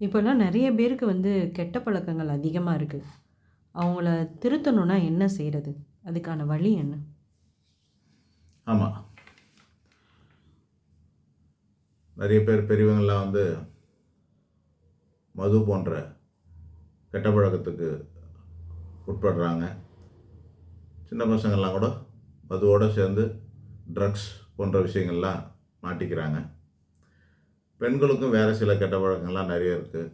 இப்போல்லாம் நிறைய பேருக்கு வந்து கெட்ட பழக்கங்கள் அதிகமாக இருக்குது அவங்கள திருத்தணும்னா என்ன செய்கிறது அதுக்கான வழி என்ன? ஆமாம் நிறைய பேர் பெரியவங்கள்லாம் வந்து மது போன்ற கெட்ட பழக்கத்துக்கு உட்படுறாங்க. சின்ன பசங்கள்லாம் கூட மதுவோடு சேர்ந்து ட்ரக்ஸ் போன்ற விஷயங்கள்லாம் மாட்டிக்கிறாங்க. பெண்களுக்கும் வேறு சில கெட்ட பழக்கங்கள்லாம் நிறைய இருக்குது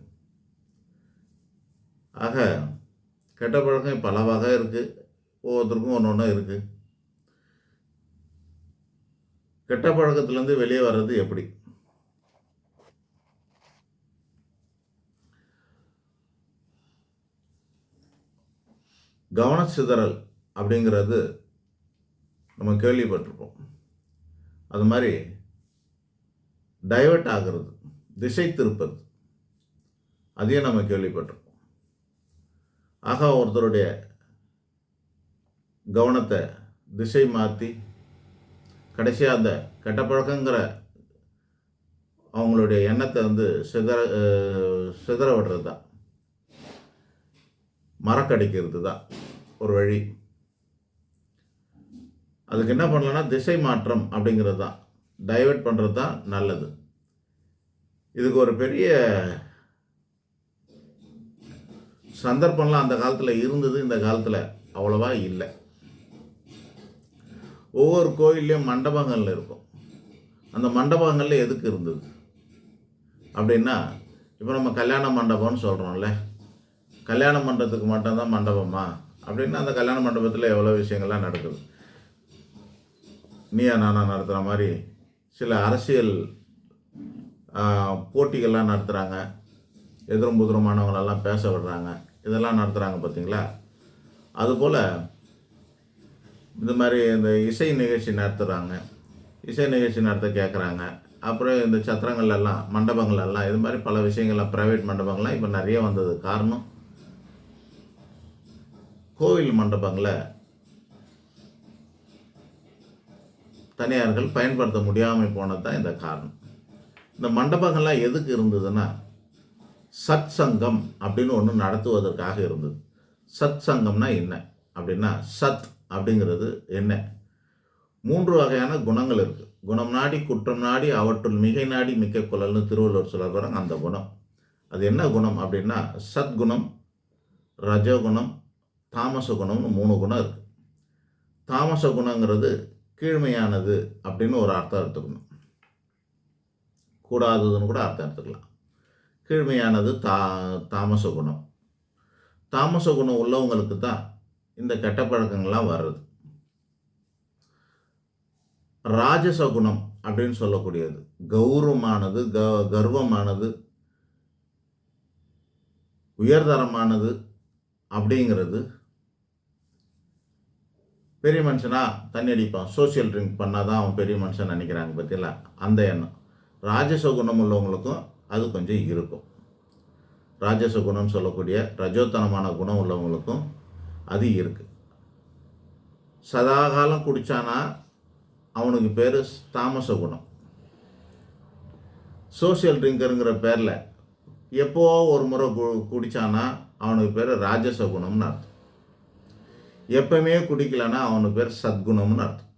ஆக கெட்ட பழக்கம் பல வகை இருக்குது ஒவ்வொருத்தருக்கும் ஒன்று ஒன்று இருக்குது கெட்ட பழக்கத்துலேருந்து வெளியே வர்றது எப்படி? கவனச்சிதறல் அப்படிங்கிறது நம்ம கேள்விப்பட்டிருப்போம். அது மாதிரி டைவர்ட் ஆகிறது திசை திருப்பது அதையும் நம்ம கேள்விப்பட்டிருக்கோம் ஆக ஒருத்தருடைய கவனத்தை திசை மாற்றி கடைசியாக அந்த கெட்ட பழக்கங்கிற அவங்களுடைய எண்ணத்தை வந்து சிதற சிதற விடுறது தான் மறக்கடிக்கிறது தான் ஒரு வழி. அதுக்கு என்ன பண்ணலன்னா திசை மாற்றம் அப்படிங்கிறது தான் டைவர்ட் பண்ணுறது தான் நல்லது. இதுக்கு ஒரு பெரிய சந்தர்ப்பம்லாம் அந்த காலத்தில் இருந்தது இந்த காலத்தில் அவ்வளோவா இல்லை. ஒவ்வொரு கோயில்லையும் மண்டபங்கள் இருக்கும். அந்த மண்டபங்கள்ல எதுக்கு இருந்தது? அப்படின்னா இப்போ நம்ம கல்யாண மண்டபம்னு சொல்கிறோம்ல கல்யாண மண்டபத்துக்கு மட்டும்தான் மண்டபமா? அப்படின்னா அந்த கல்யாண மண்டபத்தில் எவ்வளோ விஷயங்கள்லாம் நடக்குது? நீயா நானா நடத்துகிற மாதிரி சில அரசியல் போட்டிகள்லாம் நடத்துகிறாங்க எதிரும் புதிரமானவங்களெல்லாம் பேச விடுறாங்க. இதெல்லாம் நடத்துகிறாங்க பார்த்தீங்களா? அதுபோல் இந்த மாதிரி இந்த இசை நிகழ்ச்சி நடத்துகிறாங்க இசை நிகழ்ச்சி நடத்த கேட்குறாங்க. அப்புறம் இந்த சத்திரங்கள்லாம் மண்டபங்களெல்லாம் இது மாதிரி பல விஷயங்கள்லாம் ப்ரைவேட் மண்டபங்கள்லாம் இப்போ நிறைய வந்தது. காரணம் கோவில் மண்டபங்களை தனியார்கள் பயன்படுத்த முடியாமல் போனது தான் இந்த காரணம். இந்த மண்டபங்கள்லாம் எதுக்கு இருந்ததுன்னா சத் சங்கம் அப்படின்னு ஒன்று நடத்துவதற்காக இருந்தது. சத் சங்கம்னா என்ன? அப்படின்னா சத் அப்படிங்கிறது என்ன? மூன்று வகையான குணங்கள் இருக்குது குணம் நாடி குற்றம் நாடி அவற்றுள் மிகை நாடி மிக்க குழல்னு திருவள்ளுவர் சொல்ல அந்த குணம். அது என்ன குணம் அப்படின்னா சத்குணம் ரஜகுணம் தாமச குணம்னு மூணு குணம் இருக்குது தாமச குணங்கிறது கீழ்மையானது அப்படின்னு ஒரு அர்த்தம் எடுத்துக்கணும். கூடாததுன்னு கூட அர்த்தம் எடுத்துக்கலாம். கீழ்மையானது தா தாமச குணம். தாமச குணம் உள்ளவங்களுக்கு தான் இந்த கெட்ட பழக்கங்கள்லாம் வர்றது. ராஜச குணம் அப்படின்னு சொல்லக்கூடியது. கௌரவமானது க கர்வமானது உயர்தரமானது அப்படிங்கிறது பெரிய மனுஷனா தண்ணி அடிப்பான். சோஷியல் ட்ரிங்க் பண்ணால் தான் அவன் பெரிய மனுஷன் நினைக்கிறாங்க பற்றியில அந்த எண்ணம். ராஜச குணம் உள்ளவங்களுக்கும் அது கொஞ்சம் இருக்கும். ராஜசகுணம்னு சொல்லக்கூடிய ரஜோத்தனமான குணம் உள்ளவங்களுக்கும் அது இருக்குது சதாகாலம் குடித்தானா அவனுக்கு பேர் தாமச குணம் சோஷியல் ட்ரிங்கருங்கிற பேரில் எப்போ ஒரு முறை கு குடித்தானா அவனுக்கு பேர் ராஜச குணம்னு அர்த்தம். எப்பவுமே குடிக்கலன்னா அவனுக்கு பேர் சத்குணம்னு அர்த்தம்.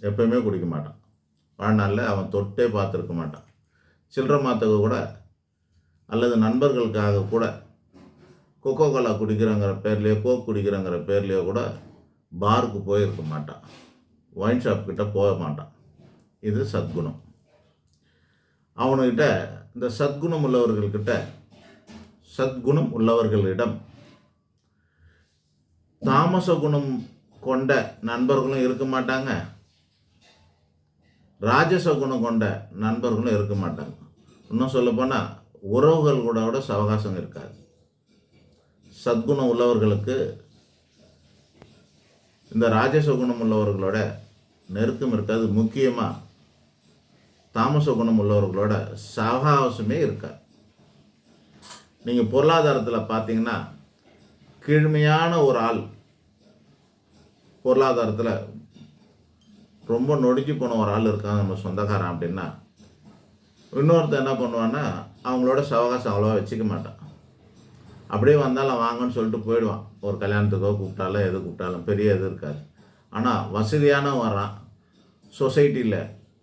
எப்பவுமே குடிக்க மாட்டான். வாழ்நாளில் அவன் தொட்டே பார்த்துருக்க மாட்டான். சில்லற மாத்தக கூட அல்லது நண்பர்களுக்காக கூட கொக்கோ கோலா குடிக்கிறங்கிற பேர்லேயோ கோக் குடிக்கிறங்கிற பேர்லேயோ கூட பாருக்கு போயிருக்க மாட்டான். ஒயின் ஷாப் கிட்ட போக மாட்டான். இது சத்குணம். அவனுக்கிட்ட இந்த சத்குணம் உள்ளவர்கள்கிட்ட சத்குணம் உள்ளவர்களிடம் தாமச குணம் கொண்ட நண்பர்களும் இருக்க மாட்டாங்க. ராஜச குணம் கொண்ட நண்பர்களும் இருக்க மாட்டாங்க. இன்னும் சொல்லப்போனால் உறவுகள் கூட விட சவகாசம் இருக்காது. சத்குணம் உள்ளவர்களுக்கு இந்த ராஜச குணம் உள்ளவர்களோட நெருக்கம் இருக்காது. முக்கியமாக தாமச குணம் உள்ளவர்களோட சவகாசமே இருக்காது. நீங்கள் பொருளாதாரத்தில் பார்த்தீங்கன்னா கீழ்மையான ஒரு ஆள் பொருளாதாரத்தில் ரொம்ப நொடிஞ்சு போன ஒரு ஆள் இருக்கான் நம்ம சொந்தக்காரன் அப்படின்னா இன்னொருத்தர் என்ன பண்ணுவான்னா அவங்களோட சவகாசம் அவ்வளோவா வச்சுக்க மாட்டான். அப்படியே வந்தாலும் வாங்கன்னு சொல்லிட்டு போயிடுவான். ஒரு கல்யாணத்துக்கோ கூப்பிட்டாலும் எது கூப்பிட்டாலும் பெரிய இது இருக்காது. ஆனால் வசதியானவன் வரான் சொசைட்டியில்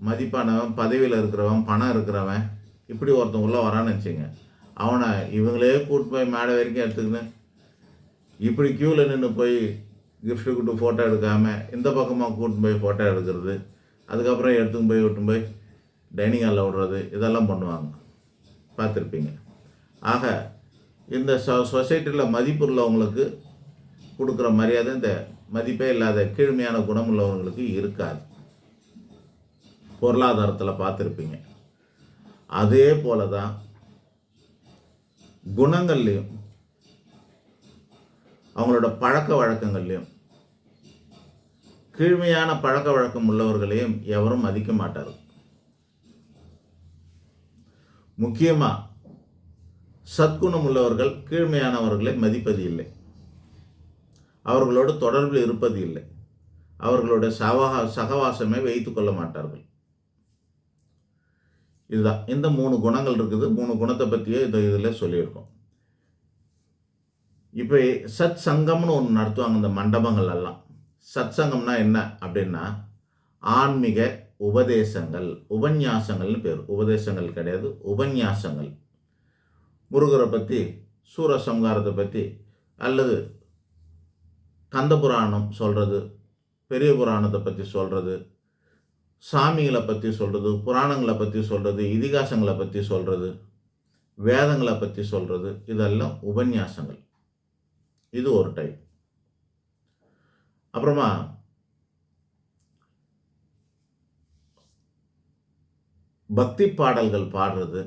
மதிப்பானவன் பதவியில் இருக்கிறவன் பணம் இருக்கிறவன் இப்படி ஒருத்தன் உள்ளே வரான்னு வச்சுங்க அவனை இவங்களே கூட்டு போய் மேடை வரைக்கும் எடுத்துக்கின்னு இப்படி க்யூவில் நின்று போய் கிஃப்ட்டு கொடுத்து ஃபோட்டோ எடுக்காமல் இந்த பக்கமாக கூட்டின்னு போய் ஃபோட்டோ எடுக்கிறது அதுக்கப்புறம் எடுத்துன்னு போய் விட்டு போய் டைனிங் ஹாலில் விடுறது இதெல்லாம் பண்ணுவாங்க. பார்த்துருப்பீங்க. ஆக இந்த சொ சொசைட்டியில் மதிப்பு உள்ளவங்களுக்கு கொடுக்குற மரியாதை இந்த மதிப்பே இல்லாத கீழ்மையான குணம் உள்ளவங்களுக்கு இருக்காது. பொருளாதாரத்தில் பார்த்துருப்பீங்க. அதே போல தான் குணங்கள்லையும் அவங்களோட பழக்க வழக்கங்கள்லையும் கீழ்மையான பழக்க வழக்கம் உள்ளவர்களையும் எவரும் மதிக்க மாட்டார் முக்கியமாக சத்குணம் உள்ளவர்கள் கீழ்மையானவர்களை மதிப்பது இல்லை. அவர்களோடு தொடர்பில் இருப்பது இல்லை. அவர்களோட சவகா சகவாசமே வைத்து கொள்ள மாட்டார்கள். இதுதான். இந்த மூணு குணங்கள் இருக்குது. மூணு குணத்தை பற்றியே இந்த இதில் சொல்லியிருக்கோம். இப்போ சத் சங்கம்னு ஒன்று நடத்துவாங்க இந்த மண்டபங்கள் எல்லாம் சத் சங்கம்னா என்ன அப்படின்னா ஆன்மீக உபதேசங்கள் உபன்யாசங்கள்னு பேர். உபதேசங்கள் கிடையாது உபன்யாசங்கள். முருகரை பற்றி சூரசம்ஹாரத்தை பற்றி அல்லது கந்த புராணம் சொல்கிறது பெரிய புராணத்தை பற்றி சொல்கிறது சாமிகளை பற்றி சொல்கிறது புராணங்களை பற்றி சொல்கிறது இதிகாசங்களை பற்றி சொல்கிறது வேதங்களை பற்றி சொல்கிறது இதெல்லாம் உபன்யாசங்கள். இது ஒரு டைப் அப்புறமா பக்தி பாடல்கள் பாடுறது.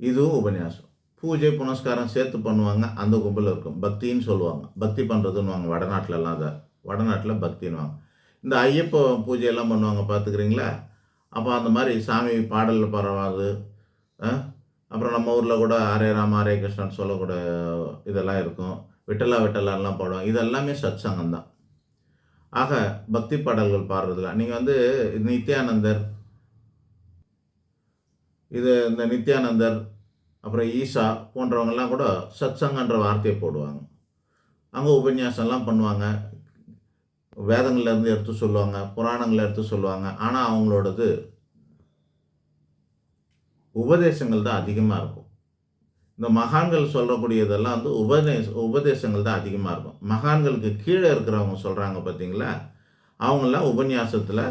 இதுவும் உபன்யாசம். பூஜை புனஸ்காரம் சேர்த்து பண்ணுவாங்க அந்த கும்பலில் இருக்கும். பக்தின்னு சொல்லுவாங்க. பக்தி பண்ணுறதுன்னுவாங்க வடநாட்டிலலாம் அதை வடநாட்டில் பக்தின்னுவாங்க. இந்த ஐயப்ப பூஜையெல்லாம் பண்ணுவாங்க பார்த்துக்கிறீங்களா? அப்போ அந்த மாதிரி சாமி பாடலில் பரவாது அப்புறம் நம்ம ஊரில் கூட ஹரே ராம ஹரே கிருஷ்ணன் சொல்லக்கூட இதெல்லாம் இருக்கும். விட்டலா விட்டலான்லாம் பாடுவோம் இதெல்லாமே சத் சங்கம் தான். ஆக பக்தி பாடல்கள் பாடுறதுல நீங்கள் வந்து நித்யானந்தர் இது இந்த நித்யானந்தர் அப்புறம் ஈஷா போன்றவங்கெல்லாம் கூட சத்சங்கன்ற வார்த்தையை போடுவாங்க. அங்கே உபன்யாசம்லாம் பண்ணுவாங்க. வேதங்கள்லேருந்து எடுத்து சொல்லுவாங்க புராணங்களை எடுத்து சொல்லுவாங்க. ஆனால் அவங்களோடது உபதேசங்கள் தான் அதிகமாக இருக்கும். இந்த மகான்கள் சொல்லக்கூடியதெல்லாம் வந்து உபதேச உபதேசங்கள் தான் அதிகமாக இருக்கும். மகான்களுக்கு கீழே இருக்கிறவங்க சொல்கிறாங்க பார்த்தீங்களா அவங்களாம் உபன்யாசத்தில்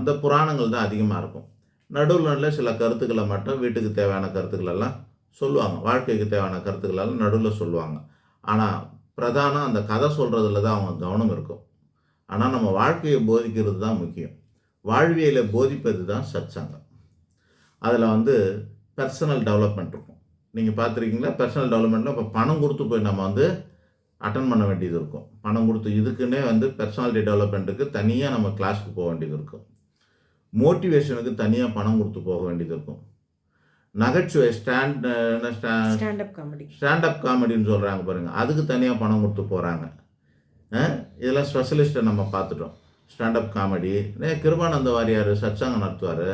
இந்த புராணங்கள் தான் அதிகமாக இருக்கும். நடுவில் நடுவில் சில கருத்துக்களை மட்டும் வீட்டுக்கு தேவையான கருத்துக்களெல்லாம் சொல்லுவாங்க. வாழ்க்கைக்கு தேவையான கருத்துக்களெல்லாம் நடுவில் சொல்லுவாங்க. ஆனால் பிரதானம் அந்த கதை சொல்கிறதுல தான் அவங்க கவனம் இருக்கும். ஆனால் நம்ம வாழ்க்கையை போதிக்கிறது தான் முக்கியம். வாழ்வியலை போதிப்பது தான் சத்சங்கம் அதில் வந்து பர்சனல் டெவலப்மெண்ட் இருக்கும். நீங்கள் பார்த்துருக்கீங்களா? பர்சனல் டெவலப்மெண்ட்டில் இப்போ பணம் கொடுத்து போய் நம்ம வந்து அட்டன் பண்ண வேண்டியது இருக்கும். பணம் கொடுத்து இதுக்குன்னே வந்து பர்சனாலிட்டி டெவலப்மெண்ட்டுக்கு தனியாக நம்ம கிளாஸ்க்கு போக வேண்டியது இருக்கும். மோட்டிவேஷனுக்கு தனியாக பணம் கொடுத்து போக வேண்டியது இருக்கும். நகைச்சுவை ஸ்டாண்ட் ஸ்டாண்டப் காமெடி ஸ்டாண்டப் காமெடின்னு சொல்கிறாங்க பாருங்கள் அதுக்கு தனியாக பணம் கொடுத்து போகிறாங்க இதெல்லாம் ஸ்பெஷலிஸ்ட்டை நம்ம பார்த்துட்டோம். ஸ்டாண்டப் காமெடி கிருபானந்த வாரியார் சத்சங்கம் நடத்துவார்.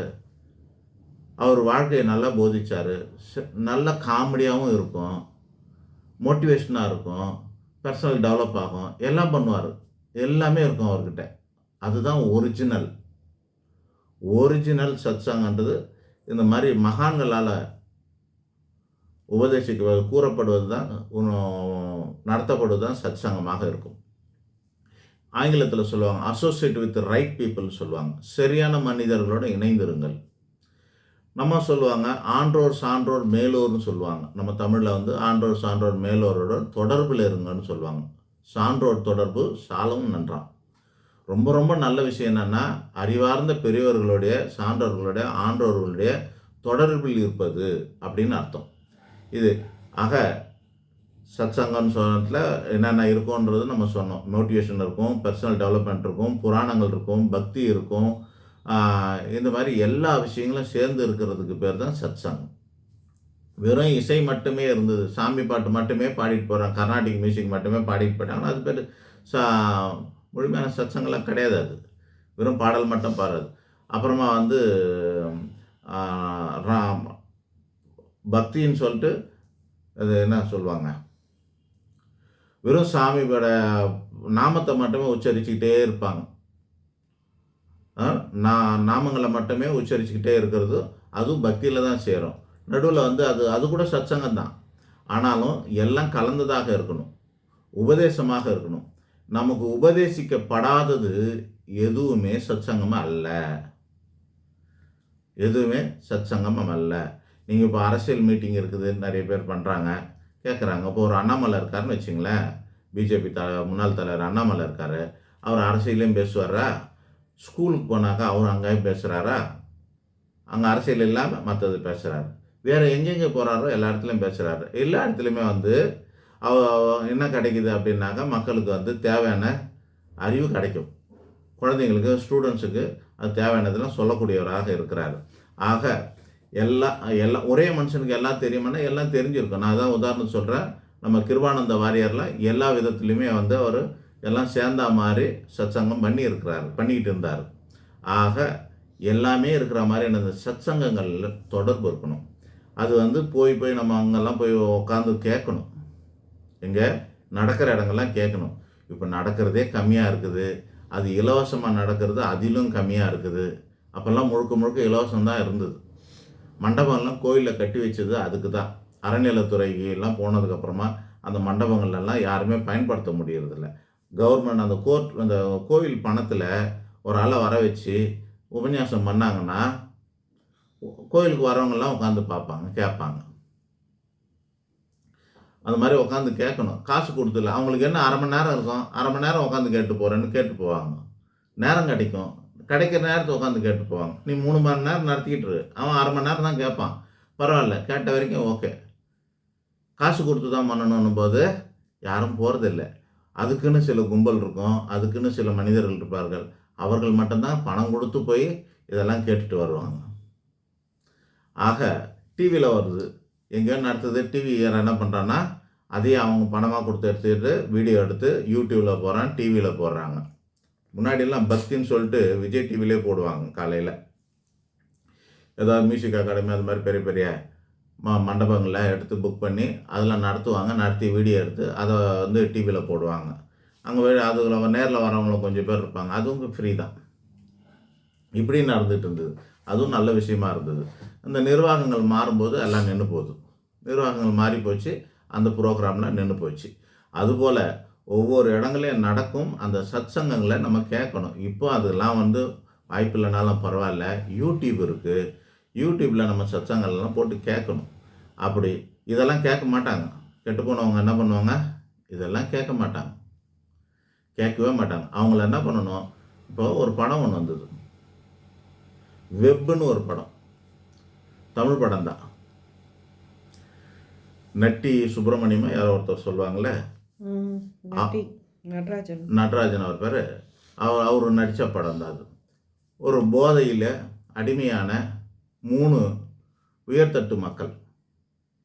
அவர் வாழ்க்கையை நல்லா போதிச்சார். நல்ல காமெடியாகவும் இருக்கும். மோட்டிவேஷனாக இருக்கும். பர்சனல் டெவலப் ஆகும். எல்லாம் பண்ணுவார். எல்லாமே இருக்கும் அவர்கிட்ட. அதுதான் ஒரிஜினல் ஒரிஜினல் சத்சங்கன்றது இந்த மாதிரி மகான்களால் உபதேசிக்க கூறப்படுவது தான் நடத்தப்படுவது தான் சத்சங்கமாக இருக்கும். ஆங்கிலத்தில் சொல்லுவாங்க அசோசியேட் வித் ரைட் பீப்புள் சொல்லுவாங்க. சரியான மனிதர்களோடு இணைந்திருங்கள். நம்ம சொல்லுவாங்க ஆன்றோர் சான்றோர் மேலோர்னு சொல்லுவாங்க. நம்ம தமிழில் வந்து ஆன்றோர் சான்றோர் மேலோரோட தொடர்பில் இருங்கன்னு சொல்லுவாங்க. சான்றோர் தொடர்பு சாலவும் நன்றான் ரொம்ப ரொம்ப நல்ல விஷயம் என்னென்னா அறிவார்ந்த பெரியவர்களுடைய சான்றோர்களுடைய ஆன்றோர்களுடைய தொடர்பில் இருப்பது அப்படின்னு அர்த்தம். இது ஆக சத்சங்கம்னு சொன்னதில் என்னென்ன இருக்கும்ன்றது நம்ம சொன்னோம். மோட்டிவேஷன் இருக்கும் பர்சனல் டெவலப்மெண்ட் இருக்கும் புராணங்கள் இருக்கும் பக்தி இருக்கும் இந்த மாதிரி எல்லா விஷயங்களும் சேர்ந்து இருக்கிறதுக்கு பேர் தான் சத்சங்கம். வெறும் இசை மட்டுமே இருந்தது. சாமி பாட்டு மட்டுமே பாடிட்டு போகிறாங்க கர்நாடிக் மியூசிக் மட்டுமே பாடிட்டு போயிட்டாங்கன்னா அது பேர் சா முழுமையான சத்சங்கம்லாம் கிடையாது அது. வெறும் பாடல் மட்டும் பாடுறது. அப்புறமா வந்து ராம் பக்தின்னு சொல்லிட்டு அது என்ன சொல்லுவாங்க? வெறும் சாமியோட நாமத்தை மட்டுமே உச்சரிச்சுக்கிட்டே இருப்பாங்க. நான் நாமங்களை மட்டுமே உச்சரிச்சுக்கிட்டே இருக்கிறது அதுவும் பக்தியில் தான் சேரும். நடுவில் வந்து அது அது கூட சத்சங்கம் தான். ஆனாலும் எல்லாம் கலந்ததாக இருக்கணும். உபதேசமாக இருக்கணும். நமக்கு உபதேசிக்கப்படாதது எதுவுமே சத்சங்கமாக அல்ல. எதுவுமே சத்சங்கமம் அல்ல. நீங்கள் இப்போ அரசியல் மீட்டிங் இருக்குது நிறைய பேர் பண்ணுறாங்க கேட்குறாங்க இப்போ ஒரு அண்ணாமலை இருக்காருன்னு வச்சுங்களேன். பிஜேபி த முன்னாள் தலைவர் அண்ணாமலை இருக்கார். அவர் அரசியலையும் பேசுவாரா? ஸ்கூலுக்கு போனாக்கா அவர் அங்கேயும் பேசுகிறாரா அங்கே அரசியல் இல்லாமல் மற்றது பேசுகிறாரு வேறு எங்கெங்கே போகிறாரோ எல்லா இடத்துலையும் பேசுகிறாரு எல்லா இடத்துலையுமே வந்து அவ என்ன கிடைக்குது அப்படின்னாக்கா மக்களுக்கு வந்து தேவையான அறிவு கிடைக்கும். குழந்தைங்களுக்கு ஸ்டூடெண்ட்ஸுக்கு அது தேவையானதெல்லாம் சொல்லக்கூடியவராக இருக்கிறார். ஆக எல்லா எல்லா ஒரே மனுஷனுக்கு எல்லாம் தெரியுமானா எல்லாம் தெரிஞ்சிருக்கும். நான் அதான் உதாரணம் சொல்கிறேன் நம்ம கிருபானந்த வாரியரில் எல்லா விதத்துலேயுமே வந்து அவர் எல்லாம் சேர்ந்தா மாதிரி சத்சங்கம் பண்ணி இருக்கிறார் பண்ணிக்கிட்டு இருந்தார். ஆக எல்லாமே இருக்கிற மாதிரி அந்த சத்சங்கங்களில் தொடர்பு இருக்கணும். அது வந்து போய் போய் நம்ம அங்கெல்லாம் போய் உட்காந்து கேட்கணும். எங்கே? நடக்கிற இடங்கள்லாம் கேட்கணும். இப்போ நடக்கிறதே கம்மியாக இருக்குது. அது இலவசமாக நடக்கிறது அதிலும் கம்மியாக இருக்குது. அப்போல்லாம் முழுக்க முழுக்க இலவசம் தான் இருந்தது. மண்டபம்லாம் கோயிலில் கட்டி வச்சது அதுக்கு தான். அறநிலைத்துறைக்கு எல்லாம் போனதுக்கப்புறமா அந்த மண்டபங்கள்லாம் யாருமே பயன்படுத்த முடியறதில்ல. கவர்மெண்ட் அந்த கோர்ட் அந்த கோவில் பணத்தில் ஒரு ஆளை வர வச்சு உபன்யாசம் பண்ணாங்கன்னா கோயிலுக்கு வரவங்கெல்லாம் உட்காந்து பார்ப்பாங்க கேட்பாங்க. அந்த மாதிரி உட்காந்து கேட்கணும். காசு கொடுத்துல அவங்களுக்கு என்ன அரை மணி நேரம் இருக்கும்? அரை மணி நேரம் உட்காந்து கேட்டு போகிறேன்னு கேட்டு போவாங்க. நேரம் கிடைக்கும். கிடைக்கிற நேரத்தை உட்காந்து கேட்டு போவாங்க. நீ மூணு மணி நேரம் நடத்திக்கிட்டு இரு. அவன் அரை மணி நேரம் தான் கேட்பான். பரவாயில்ல கேட்ட வரைக்கும் ஓகே. காசு கொடுத்து தான் பண்ணணும் போது யாரும் போகிறதில்ல அதுக்குன்னு சில கும்பல் இருக்கும் அதுக்குன்னு சில மனிதர்கள் இருப்பார்கள். அவர்கள் மட்டும்தான் பணம் கொடுத்து போய் இதெல்லாம் கேட்டுட்டு வருவாங்க. ஆக டிவியில் வருது. எங்கேயோ நடத்துது டிவி என்ன பண்ணுறான்னா அதையும் அவங்க பணமாக கொடுத்து எடுத்துக்கிட்டு வீடியோ எடுத்து யூடியூப்பில் போகிறான் டிவியில் போடுறாங்க. முன்னாடியெல்லாம் பக்தின்னு சொல்லிட்டு விஜய் டிவிலே போடுவாங்க காலையில். ஏதாவது மியூசிக் அகாடமி அது மாதிரி பெரிய பெரிய ம மண்டபங்களை எடுத்து புக் பண்ணி அதெல்லாம் நடத்துவாங்க. நடத்தி வீடியோ எடுத்து அதை வந்து டிவியில் போடுவாங்க. அங்கே அதுல நேரில் வரவங்களும் கொஞ்சம் பேர் இருப்பாங்க. அதுவும் ஃப்ரீ தான். இப்படி நடந்துகிட்டு இருந்தது. அதுவும் நல்ல விஷயமா இருந்தது. அந்த நிர்வாகங்கள் மாறும்போது எல்லாம் நின்று போகுது. நிர்வாகங்கள் மாறி போச்சு. அந்த ப்ரோக்ராம்லாம் நின்று போச்சு. அதுபோல் ஒவ்வொரு இடங்களையும் நடக்கும் அந்த சத் சங்கங்களை நம்ம கேட்கணும். இப்போ அதெல்லாம் வந்து வாய்ப்பு இல்லைனாலும் பரவாயில்ல. யூடியூப் இருக்குது யூடியூப்பில் நம்ம சத்சங்கள்லாம் போட்டு கேட்கணும். அப்படி இதெல்லாம் கேட்க மாட்டாங்க. கெட்டு போனவங்க என்ன பண்ணுவாங்க? இதெல்லாம் கேட்க மாட்டாங்க. கேட்கவே மாட்டாங்க. அவங்கள என்ன பண்ணணும்? இப்போ ஒரு படம் ஒன்று வந்தது. வெப்புன்னு ஒரு படம். தமிழ் படம் தான். நட்டி சுப்பிரமணியமா யாரோ ஒருத்தர் சொல்லுவாங்களே நடராஜன். நடராஜன் அவர் பேர். அவர் அவர் நடித்த படம் தான் அது. ஒரு போதையில் அடிமையான மூணு உயர்தட்டு மக்கள்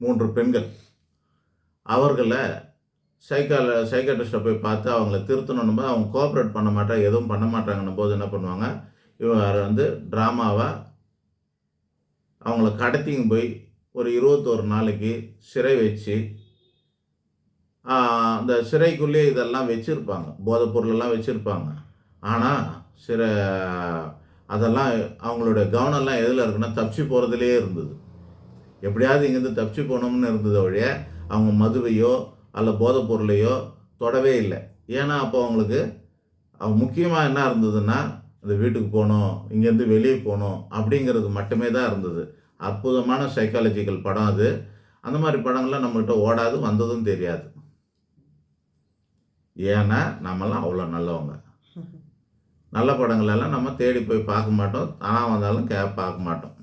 மூன்று பெண்கள். அவர்களை சைக்கால சைக்காட்ரிஸ்ட்டை போய் பார்த்து அவங்கள திருத்தணும் போது அவங்க கோஆப்ரேட் பண்ண மாட்டாங்க எதுவும் பண்ண மாட்டாங்கன்னும் போது என்ன பண்ணுவாங்க? இவங்க வந்து ட்ராமாவாக அவங்கள கடத்திங்க போய் ஒரு இருபத்தோரு நாளைக்கு சிறை வச்சு அந்த சிறைக்குள்ளேயே இதெல்லாம் வச்சுருப்பாங்க. போதைப் பொருளெல்லாம் வச்சுருப்பாங்க. ஆனால் சிறை அதெல்லாம் அவங்களோட கவனம்லாம் எதில் இருக்குன்னா தப்பிச்சு போகிறதுலே இருந்தது. எப்படியாவது இங்கேருந்து தப்பிச்சு போகணும்னு இருந்ததை வழிய அவங்க மதுவையோ அல்ல போதைப் பொருளையோ தொடவே இல்லை. ஏன்னா அப்போ அவங்களுக்கு அவங்க முக்கியமாக என்ன இருந்ததுன்னா இந்த வீட்டுக்கு போகணும் இங்கேருந்து வெளியே போகணும் அப்படிங்கிறது மட்டுமே தான் இருந்தது. அற்புதமான சைக்காலஜிக்கல் படம் அது. அந்த மாதிரி படங்கள்லாம் நம்மகிட்ட ஓடாது வந்ததும் தெரியாது. ஏன்னா நம்மலாம் அவ்வளோ நல்லவங்க. நல்ல படங்களெல்லாம் நம்ம தேடி போய் பார்க்க மாட்டோம். தானாக வந்தாலும் கே பார்க்க மாட்டோம்.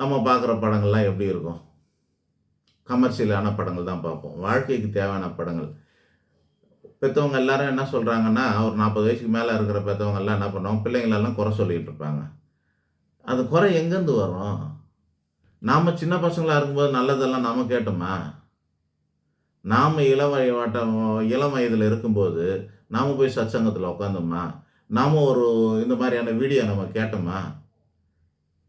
நம்ம பார்க்குற படங்கள்லாம் எப்படி இருக்கும்? கமர்ஷியலான படங்கள் தான் பார்ப்போம். வாழ்க்கைக்கு தேவையான படங்கள். பெற்றவங்க எல்லாரும் என்ன சொல்கிறாங்கன்னா ஒரு நாற்பது வயசுக்கு மேலே இருக்கிற பெற்றவங்க எல்லாம் என்ன பண்ணுவாங்க? பிள்ளைங்களெல்லாம் குறை சொல்லிகிட்டு இருப்பாங்க. அது குறை எங்கேருந்து வரும்? நாம் சின்ன பசங்களாக இருக்கும்போது நல்லதெல்லாம் நாம் கேட்டோமா? நாம் இளம் வட்டம் இளம் வயதில் இருக்கும்போது நாம் போய் சத்சங்கத்தில் உட்காந்தோமா நாம் ஒரு இந்த மாதிரியான வீடியோ நம்ம கேட்டோமா?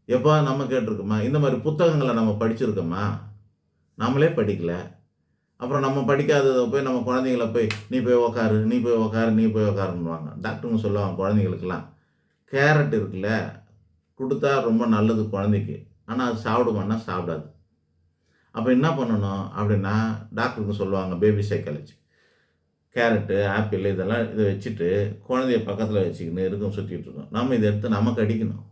எப்போ நம்ம கேட்டிருக்கோமா? இந்த மாதிரி புத்தகங்களை நம்ம படிச்சிருக்கோமா? நம்மளே படிக்கல. அப்புறம் நம்ம படிக்காததை போய் நம்ம குழந்தைங்கள போய் நீ போய் உக்காரு நீ போய் உக்காரு நீ போய் உக்காருன்னுவாங்க. டாக்டருங்க சொல்லுவாங்க குழந்தைங்களுக்கெல்லாம் கேரட் இருக்குல்ல கொடுத்தா ரொம்ப நல்லது குழந்தைக்கு. ஆனால் அது சாப்பிடுமான்னா சாப்பிடாது. அப்போ என்ன பண்ணணும் அப்படின்னா டாக்டருக்கு சொல்லுவாங்க பேபி சைக்காலஜி கேரட்டு ஆப்பிள் இதெல்லாம் இதை வச்சுட்டு குழந்தைய பக்கத்தில் வச்சுக்கின்னு இருக்கும் சுற்றிட்டு இருக்கோம். நம்ம இதை எடுத்து நம்ம கடிக்கணும்.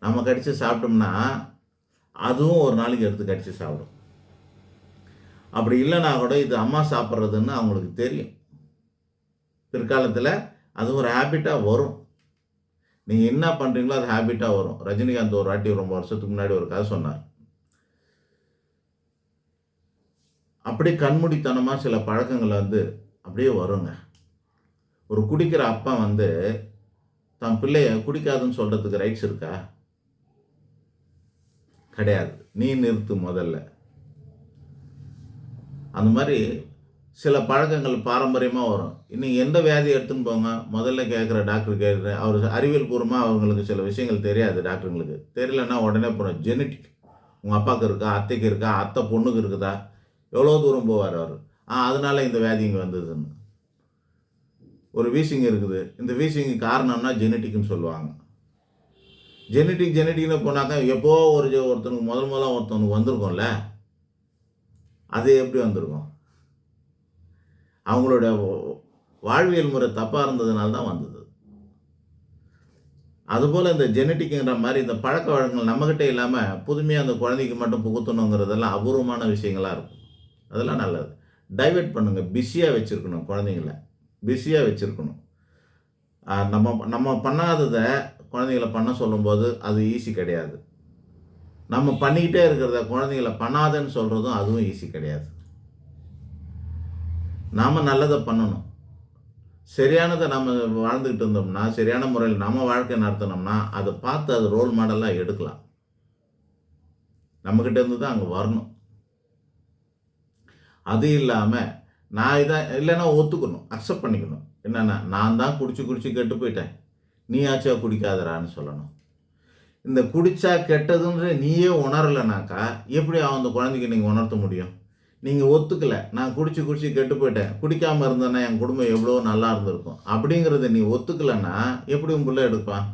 நம்ம கடித்து சாப்பிட்டோம்னா அதுவும் ஒரு நாளைக்கு எடுத்து கடித்து சாப்பிடும். அப்படி இல்லைனா கூட இது அம்மா சாப்பிட்றதுன்னு அவங்களுக்கு தெரியும். பிற்காலத்தில் அது ஒரு ஹேபிட்டாக வரும். நீங்கள் என்ன பண்ணுறீங்களோ அது ஹேபிட்டாக வரும். ரஜினிகாந்த் ஒரு வாட்டி ரொம்ப வருஷத்துக்கு முன்னாடி ஒரு கதை சொன்னார். அப்படியே கண்மூடித்தனமாக சில பழக்கங்கள் வந்து அப்படியே வருங்க. ஒரு குடிக்கிற அப்பா வந்து தன் பிள்ளைய குடிக்காதுன்னு சொல்கிறதுக்கு ரைட்ஸ் இருக்கா? கிடையாது. நீ நிறுத்து முதல்ல. அந்த மாதிரி சில பழக்கங்கள் பாரம்பரியமாக வரும். இன்னைக்கு எந்த வியாதி எடுத்துன்னு போங்க. முதல்ல கேட்குற டாக்டர் கேட்குற அவர் அறிவியல் பூர்வமாக அவங்களுக்கு சில விஷயங்கள் தெரியாது டாக்டருங்களுக்கு. தெரியலன்னா உடனே போகிறோம் ஜெனட்டிக் உங்கள் அப்பாவுக்கு இருக்கா? அத்தைக்கு இருக்கா? அத்தை பொண்ணுக்கு இருக்குதா? எவ்வளோ தூரம் போவார் அவர்? ஆ அதனால இந்த வியாதி இங்கே வந்ததுன்னு. ஒரு வீசிங் இருக்குது. இந்த வீசிங்கு காரணம்னா ஜெனட்டிக்னு சொல்லுவாங்க. ஜெனட்டிக் ஜெனட்டிக்னு போனாக்கா எப்போ ஒரு ஒருத்தனுக்கு முதல் முதல்ல ஒருத்தனுக்கு வந்திருக்கோம்ல அது எப்படி வந்திருக்கும்? அவங்களோட வாழ்வியல் முறை தப்பாக இருந்ததுனால தான் வந்தது. அதுபோல் இந்த ஜெனட்டிக்குங்கிற மாதிரி இந்த பழக்க வழக்கங்கள் நம்மக்கிட்ட இல்லாமல் புதுமையாக அந்த குழந்தைக்கு மட்டும் புகுத்தணுங்கிறதெல்லாம் அபூர்வமான விஷயங்களாக இருக்கும். அதெல்லாம் நல்லது. டைவெர்ட் பண்ணுங்கள் பிஸியாக வச்சுருக்கணும் குழந்தைங்கள. பிஸியாக வச்சுருக்கணும். நம்ம நம்ம பண்ணாததை குழந்தைங்கள பண்ண சொல்லும்போது அது ஈஸி கிடையாது. நம்ம பண்ணிக்கிட்டே இருக்கிறத குழந்தைங்கள பண்ணாதன்னு சொல்கிறதும் அதுவும் ஈஸி கிடையாது. நாம் நல்லதை பண்ணணும். சரியானதை நம்ம வாழ்ந்துக்கிட்டு இருந்தோம்னா சரியான முறையில் நம்ம வாழ்க்கை நடத்தினோம்னா அதை பார்த்து அது ரோல் மாடலாக எடுக்கலாம். நம்மக்கிட்ட இருந்து தான் அங்கே வரணும். அது இல்லாமல் நான் இதான் இல்லைன்னா ஒத்துக்கணும் அக்செப்ட் பண்ணிக்கணும். என்னென்னா நான் தான் குடிச்சு குடிச்சு கெட்டு போயிட்டேன். நீயாச்சா குடிக்காதடான்னு சொல்லணும். இந்த குடிச்சா கெட்டதுன்ற நீயே உணரலைனாக்கா எப்படி அந்த குழந்தைக்கு நீங்கள் உணர்த்த முடியும்? நீங்கள் ஒத்துக்கலை. நான் குடிச்சு குடிச்சு கெட்டு போயிட்டேன். குடிக்காமல் இருந்தேன்னா என் குடும்பம் எவ்வளோ நல்லா இருந்திருக்கும். அப்படிங்கிறத நீ ஒத்துக்கலைன்னா எப்படி உன் பிள்ளை எடுப்பான்?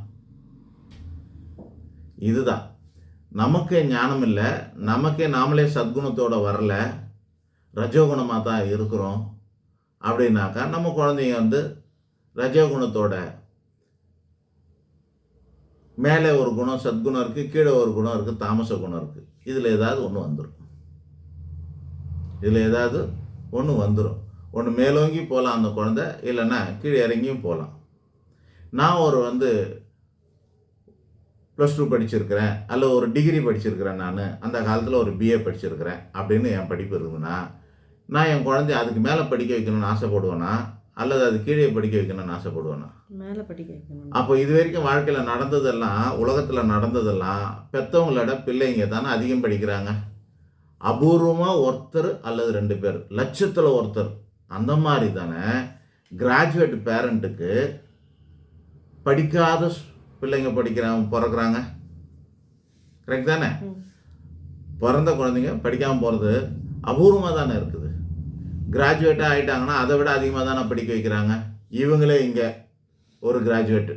இதுதான். நமக்கே ஞானம் இல்லை நமக்கே நாமளே சத்குணத்தோடு வரல. ரஜோகுணமாக தான் இருக்கிறோம் அப்படின்னாக்கா நம்ம குழந்தைங்க வந்து ரஜோகுணத்தோட மேலே ஒரு குணம் சத்குணம் இருக்குது கீழே ஒரு குணம் இருக்குது தாமச குணம் இருக்குது இதில் ஏதாவது ஒன்று வந்துடும் இதில் ஏதாவது ஒன்று வந்துடும் ஒன்று மேலோங்கி போகலாம் அந்த குழந்தை இல்லைன்னா கீழே இறங்கியும் போகலாம் நான் ஒரு வந்து ப்ளஸ் டூ படிச்சிருக்கிறேன் அல்ல ஒரு டிகிரி படிச்சிருக்கிறேன் நான் அந்த காலத்தில் ஒரு பிஏ படிச்சிருக்கிறேன் அப்படின்னு என் படிப்பு இருக்குதுன்னா நான் என் குழந்தைய அதுக்கு மேலே படிக்க வைக்கணும்னு ஆசைப்படுவேனா அல்லது அது கீழே படிக்க வைக்கணும்னு ஆசைப்படுவேனா? மேலே படிக்க வைக்கணும் அப்போ இது வரைக்கும் வாழ்க்கையில் நடந்ததெல்லாம் உலகத்தில் நடந்ததெல்லாம் பெற்றவங்களோட பிள்ளைங்க தானே அதிகம் படிக்கிறாங்க. அபூர்வமாக ஒருத்தர் அல்லது ரெண்டு பேர் லட்சத்தில் ஒருத்தர் அந்த மாதிரி தானே கிராஜுவேட் பேரண்ட்டுக்கு படிக்காத பிள்ளைங்க படிக்கிறாங்க பிறக்கிறாங்க. கரெக்ட் தானே. பிறந்த குழந்தைங்க படிக்காமல் போகிறது அபூர்வமாக தானே இருக்குது. கிராஜுவேட்டாக ஆகிட்டாங்கன்னா அதை விட அதிகமாக தானே படிக்க வைக்கிறாங்க. இவங்களே இங்கே ஒரு கிராஜுவேட்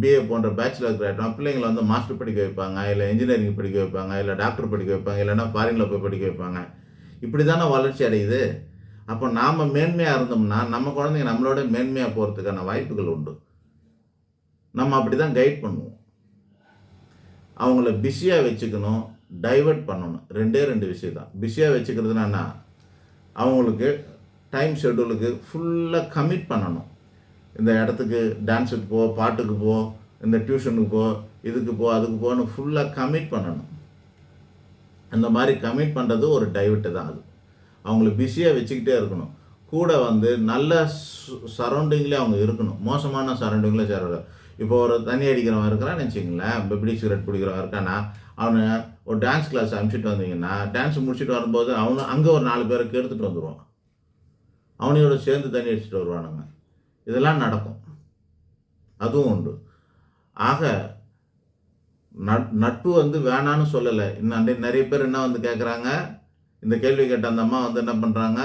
பிஏ போன்ற பேச்சுலர் கிராஜுவேட் பிள்ளைங்களை வந்து மாஸ்டர் படிக்க வைப்பாங்க இல்லை இன்ஜினியரிங் படிக்க வைப்பாங்க இல்லை டாக்டர் படிக்க வைப்பாங்க இல்லைன்னா ஃபாரினில் போய் படிக்க வைப்பாங்க. இப்படி தானே வளர்ச்சி அடையுது. அப்போ நாம் மேன்மையாக இருந்தோம்னா நம்ம குழந்தைங்க நம்மளோட மேன்மையாக போகிறதுக்கான வாய்ப்புகள் உண்டு. நம்ம அப்படி தான் கைட் பண்ணுவோம். அவங்கள பிஸியாக வச்சுக்கணும் டைவர்ட் பண்ணணும். ரெண்டே ரெண்டு விஷயம் தான். பிஸியாக வச்சுக்கிறதுனா அவங்களுக்கு டைம் ஷெட்யூலுக்கு ஃபுல்லாக கமிட் பண்ணணும். இந்த இடத்துக்கு டான்ஸுக்கு போ பாட்டுக்கு போ இந்த டியூஷனுக்கு போ இதுக்கு போ அதுக்கு போன்னு ஃபுல்லாக கமிட் பண்ணணும். அந்த மாதிரி கமிட் பண்ணுறது ஒரு டைவர்ட்டு தான் அது. அவங்கள பிஸியாக வச்சுக்கிட்டே இருக்கணும். கூட வந்து நல்ல சரௌண்டிங்லேயே அவங்க இருக்கணும். மோசமான சரௌண்டிங்கில் சேர இப்போ ஒரு தண்ணி அடிக்கிறவன் இருக்கிறான்னு வச்சுங்களேன் இப்போ பிடி சிகரெட் பிடிக்கிறவன் இருக்கானா அவனை ஒரு டான்ஸ் கிளாஸ் அனுப்பிச்சிட்டு வந்தீங்கன்னா டான்ஸ் முடிச்சுட்டு வரும்போது அவனு அங்கே ஒரு நாலு பேருக்கு எடுத்துகிட்டு வந்துடுவான் அவனையோட சேர்ந்து தண்ணி அடிச்சுட்டு வருவானுங்க. இதெல்லாம் நடக்கும். அதுவும் உண்டு. ஆக நட் நட்பு வந்து வேணான்னு சொல்லலை. இன்னும் நிறைய பேர் என்ன வந்து கேட்குறாங்க இந்த கேள்வி கேட்ட அந்த அம்மா வந்து என்ன பண்ணுறாங்க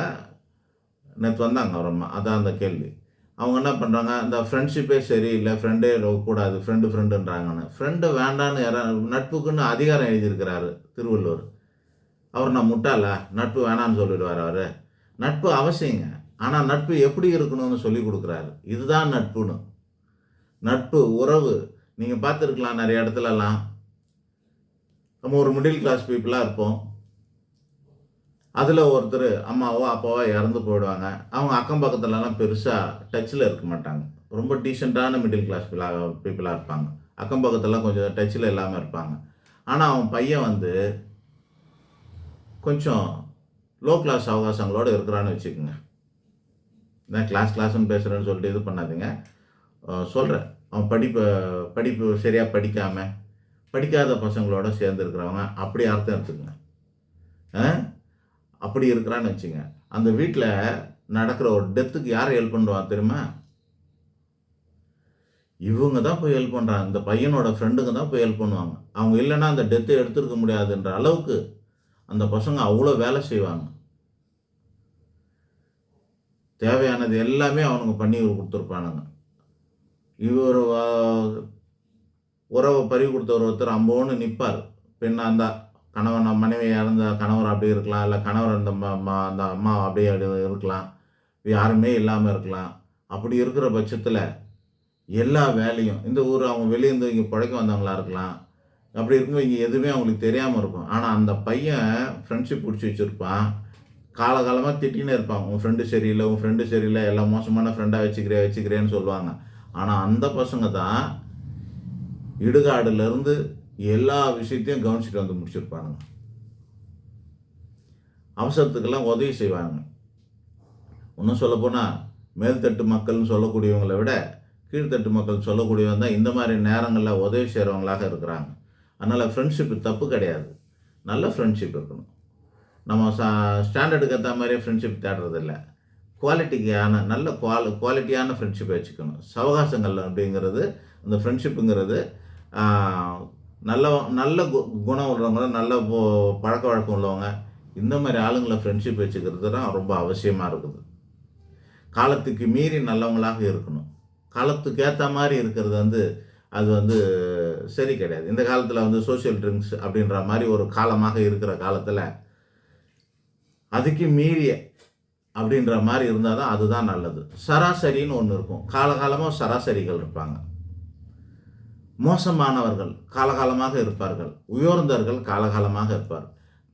நேற்று வந்தாங்க ஒரு அம்மா. அதான் அந்த கேள்வி. அவங்க என்ன பண்ணுறாங்க இந்த ஃப்ரெண்ட்ஷிப்பே சரியில்லை ஃப்ரெண்டே கூடாது ஃப்ரெண்டு ஃப்ரெண்டுன்றாங்கன்னு ஃப்ரெண்டு வேண்டான்னு யாரா நட்புக்குன்னு அதிகாரம் எழுதியிருக்கிறாரு திருவள்ளுவர். அவர் நான் முட்டாளா? நட்பு வேணான்னு சொல்லிடுவார் அவர். நட்பு அவசியங்க. ஆனால் நட்பு எப்படி இருக்கணும்னு சொல்லி கொடுக்குறாரு. இதுதான் நட்புன்னு. நட்பு உறவு. நீங்கள் பார்த்துருக்கலாம் நிறைய இடத்துலலாம். நம்ம ஒரு மிடில் கிளாஸ் பீப்புளாக இருப்போம். அதில் ஒருத்தர் அம்மாவோ அப்பாவோ இறந்து போயிடுவாங்க. அவங்க அக்கம் பக்கத்துலலாம் பெருசாக டச்சில் இருக்க மாட்டாங்க. ரொம்ப டீசெண்டான மிடில் கிளாஸ் பீப்புளாக இருப்பாங்க. அக்கம் பக்கத்துலாம் கொஞ்சம் டச்சில் இல்லாமல் இருப்பாங்க. ஆனால் அவன் பையன் வந்து கொஞ்சம் லோ கிளாஸ் அவகாசங்களோடு இருக்கிறான்னு வச்சுக்கோங்க. நான் கிளாஸ் கிளாஸ்னு பேசுகிறேன்னு சொல்லிட்டு இது பண்ணாதீங்க. சொல்கிறேன் அவன் படிப்பை படிப்பு சரியாக படிக்காமல் படிக்காத பசங்களோட சேர்ந்துருக்குறவங்க அப்படி அர்த்தம் எடுத்துக்கங்க. ஆ? அப்படி இருக்கிறான்னு வச்சுங்க. அந்த வீட்டில் நடக்கிற ஒரு டெத்துக்கு யார் ஹெல்ப் பண்ணுவான் தெரியுமா? இவங்க தான் போய் ஹெல்ப் பண்ணுறாங்க இந்த பையனோட ஃப்ரெண்டுங்க தான் போய் ஹெல்ப் பண்ணுவாங்க. அவங்க இல்லைன்னா அந்த டெத்தை எடுத்துருக்க முடியாதுன்ற அளவுக்கு அந்த பசங்க அவ்வளோ வேலை செய்வாங்க. தேவையானது எல்லாமே அவனுங்க பண்ணி கொடுத்துருப்பானுங்க. இவர் உறவை பறி கொடுத்தவர் ஒருத்தர் அம்போன்னு நிற்பார் பெண்ணாக இருந்தால் கணவன் மனைவி இறந்த கணவர் அப்படி இருக்கலாம். இல்லை கணவர் அந்த அந்த அம்மா அப்படியே அப்படி இருக்கலாம். யாருமே இல்லாமல் இருக்கலாம். அப்படி இருக்கிற பட்சத்தில் எல்லா வேலையும் இந்த ஊர் அவங்க வெளியேருந்து இங்கே பிழைக்க வந்தவங்களா இருக்கலாம். அப்படி இருக்கும்போது இங்கே எதுவுமே அவங்களுக்கு தெரியாமல் இருக்கும். ஆனால் அந்த பையன் ஃப்ரெண்ட்ஷிப் பிடிச்சி வச்சுருப்பான். காலகாலமாக திட்டின்னு இருப்பான். உன் ஃப்ரெண்டு சரியில்லை உன் ஃப்ரெண்டு சரியில்லை எல்லாம் மோசமான ஃப்ரெண்டாக வச்சுக்கிறே வச்சுக்கிறேன்னு சொல்லுவாங்க. ஆனால் அந்த பசங்க தான் இடுகாடுலேருந்து எல்லா விஷயத்தையும் கவனிச்சுட்டு வந்து முடிச்சிருப்பானுங்க. அவசரத்துக்கெல்லாம் உதவி செய்வாங்க இன்னும் சொல்லப்போனால் மேல்தட்டு மக்கள்னு சொல்லக்கூடியவங்களை விட கீழ்த்தட்டு மக்கள் சொல்லக்கூடியவங்க தான் இந்த மாதிரி நேரங்களில் உதவி செய்கிறவங்களாக இருக்கிறாங்க. அதனால் ஃப்ரெண்ட்ஷிப் தப்பு கிடையாது. நல்ல ஃப்ரெண்ட்ஷிப் இருக்கணும். நம்ம சா ஸ்டாண்டர்டுக்கு ஏற்ற மாதிரியே ஃப்ரெண்ட்ஷிப் தேடுறதில்ல. குவாலிட்டிக்கான நல்ல குவாலி குவாலிட்டியான ஃப்ரெண்ட்ஷிப்பை வச்சுக்கணும். சவகாசங்கள் அப்படிங்கிறது அந்த ஃப்ரெண்ட்ஷிப்புங்கிறது நல்ல நல்ல கு- குணம் உள்ளவங்க நல்ல பழக்க வழக்கம் உள்ளவங்க. இந்த மாதிரி ஆளுங்களை ஃப்ரெண்ட்ஷிப் வச்சுக்கிறது தான் ரொம்ப அவசியமாக இருக்குது. காலத்துக்கு மீறி நல்லவங்களாக இருக்கணும். காலத்துக்கு ஏற்ற மாதிரி இருக்கிறது வந்து அது வந்து சரி கிடையாது. இந்த காலத்தில் வந்து சோஷியல் ட்ரிங்க்ஸ் அப்படின்ற மாதிரி ஒரு காலமாக இருக்கிற காலத்தில் அதுக்கு மீறிய அப்படின்ற மாதிரி இருந்தால் தான் அதுதான் நல்லது. சராசரின்னு ஒன்று இருக்கும். காலகாலமாக சராசரிகள் இருப்பாங்க. மோசமானவர்கள் காலகாலமாக இருப்பார்கள். உயர்ந்தவர்கள் காலகாலமாக இருப்பார்.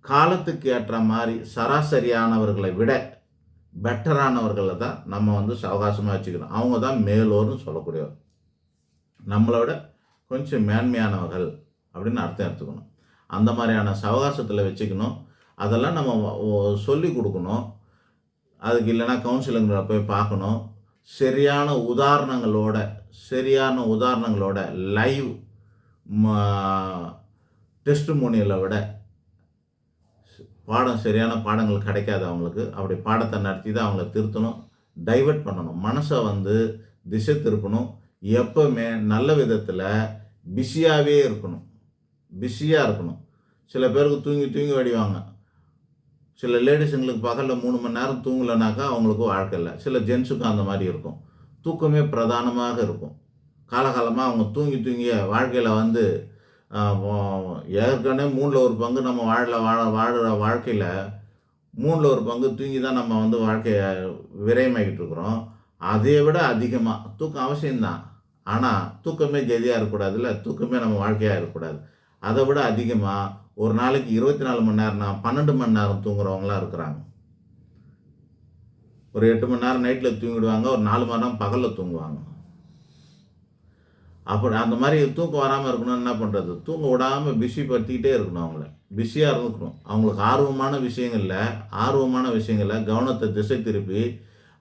காலத்துக்கு ஏற்ற மாதிரி சராசரியானவர்களை விட பெட்டரானவர்களை தான் நம்ம வந்து சவகாசமாக வச்சுக்கணும். அவங்க தான் மேலோர்னு சொல்லக்கூடியவர். நம்மளோட கொஞ்சம் மேன்மையானவர்கள் அப்படின்னு அர்த்தம் எடுத்துக்கணும். அந்த மாதிரியான சவகாசத்தில் வச்சுக்கணும். அதெல்லாம் நம்ம சொல்லி கொடுக்கணும். அதுக்கு இல்லைன்னா கவுன்சிலிங்கில் போய் பார்க்கணும். சரியான உதாரணங்களோட சரியான உதாரணங்களோட லைவ் டெஸ்ட் மோனியலை விட பாடம் சரியான பாடங்கள் கிடைக்காது அவங்களுக்கு. அப்படி பாடத்தை நடத்தி தான் அவங்கள திருத்தணும் டைவர்ட் பண்ணணும். மனசை வந்து திசை திருப்பணும். எப்போவுமே நல்ல விதத்தில் பிஸியாகவே இருக்கணும். பிஸியாக இருக்கணும். சில பேருக்கு தூங்கி தூங்கி வடிவாங்க சில லேடிஸுங்களுக்கு பகலில் மூணு மணி நேரம் தூங்கலைனாக்கா அவங்களுக்கு வாழ்க்கை இல்லை. சில ஜென்ஸுக்கும் அந்த மாதிரி இருக்கும். தூக்கமே பிரதானமாக இருக்கும். காலகாலமாக அவங்க தூங்கி தூங்கிய வாழ்க்கையில் வந்து ஏற்கனவே மூணில் ஒரு பங்கு நம்ம வாழல வாழ வாழுற வாழ்க்கையில் மூணில் ஒரு பங்கு தூங்கி தான் நம்ம வந்து வாழ்க்கையை விரயமாகிட்டு இருக்கிறோம். அதை விட அதிகமாக தூக்கம் அவசியம்தான். ஆனால் தூக்கமே கதியாக இருக்கக்கூடாதுல்ல தூக்கமே நம்ம வாழ்க்கையாக இருக்கக்கூடாது. அதை விட அதிகமாக ஒரு நாளைக்கு இருபத்தி நாலு மணி நேரம்னா பன்னெண்டு மணி நேரம் தூங்குறவங்களாம் இருக்கிறாங்க. ஒரு எட்டு மணி நேரம் நைட்டில் தூங்கிடுவாங்க ஒரு நாலு மணி நேரம் பகலில் தூங்குவாங்க. அப்படி அந்த மாதிரி தூக்கம் வராமல் இருக்கணும்னு என்ன பண்ணுறது தூங்க விடாமல் பிஸி படுத்திக்கிட்டே இருக்கணும் அவங்கள. பிஸியாக இருக்கணும் அவங்களுக்கு ஆர்வமான விஷயங்களில் ஆர்வமான விஷயங்களில் கவனத்தை திசை திருப்பி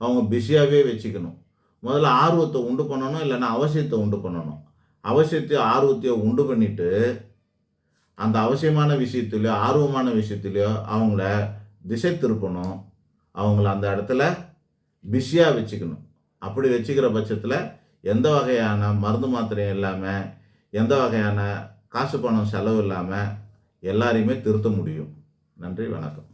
அவங்க பிஸியாகவே வச்சுக்கணும். முதல்ல ஆர்வத்தை உண்டு பண்ணணும் இல்லைன்னா அவசியத்தை உண்டு பண்ணணும். அவசியத்தை ஆர்வத்தையோ உண்டு பண்ணிவிட்டு அந்த அவசியமான விஷயத்துலையோ ஆர்வமான விஷயத்துலையோ அவங்கள திசை திருப்பணும். அவங்கள அந்த இடத்துல பிஸியாக வச்சுக்கணும். அப்படி வச்சுக்கிற பட்சத்தில் எந்த வகையான மருந்து மாத்திரையும் இல்லாமல் எந்த வகையான காசு பணம் செலவு இல்லாமல் எல்லாரையுமே திருத்த முடியும். நன்றி வணக்கம்.